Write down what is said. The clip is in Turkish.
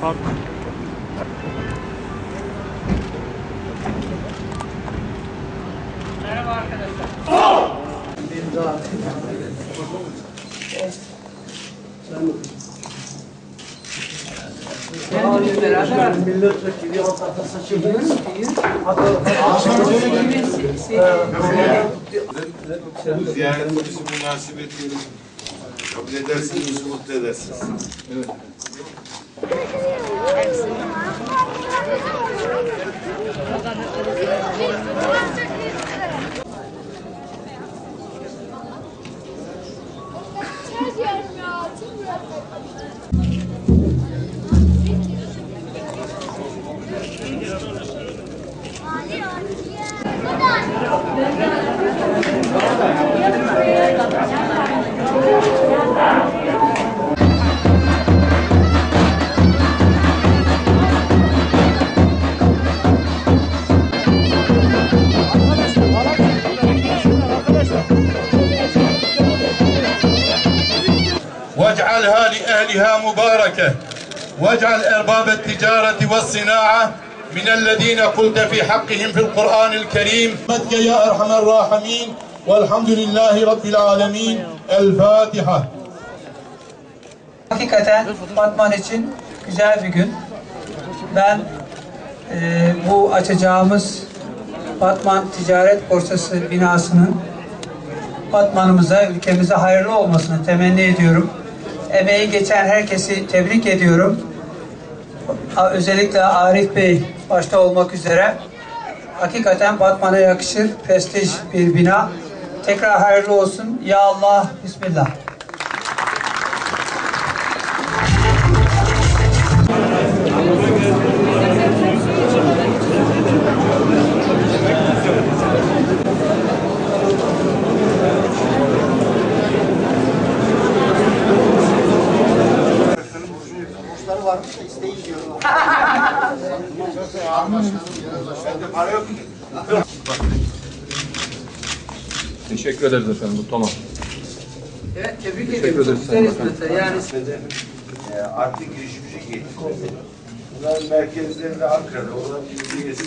Pardon. Merhaba arkadaşlar. Oh! Ben daha... Evet. Sen mi? Bu ziyaretimizi münasebetiyle kabul ederseniz bizi mutlu edersiniz. Çekiyorum ya. Çekiyorum. واجعلها لأهلها مباركة. واجعل أرباب التجارة والصناعة من الذين قلت في حقهم في القرآن الكريم مدك يا أرحم الراحمين والحمد لله رب العالمين الفاتحة Hakikaten Batman için güzel bir gün. Ben e, bu açacağımız Batman Ticaret Borsası binasının Batman'ımıza, ülkemize hayırlı olmasını temenni ediyorum. Emeği geçen herkesi tebrik ediyorum. A- Özellikle Arif Bey başta olmak üzere hakikaten Batman'a yakışır prestij bir bina. Tekrar hayırlı olsun. Ya Allah, Bismillah. Teşekkür ederiz efendim. Tamam. Evet, tebrik Teşekkür ederiz Sayın hizmetler. Yani E, artık girişimci getirdi. Bunların merkezleri de Ankara'da. Onlar bir üyesi.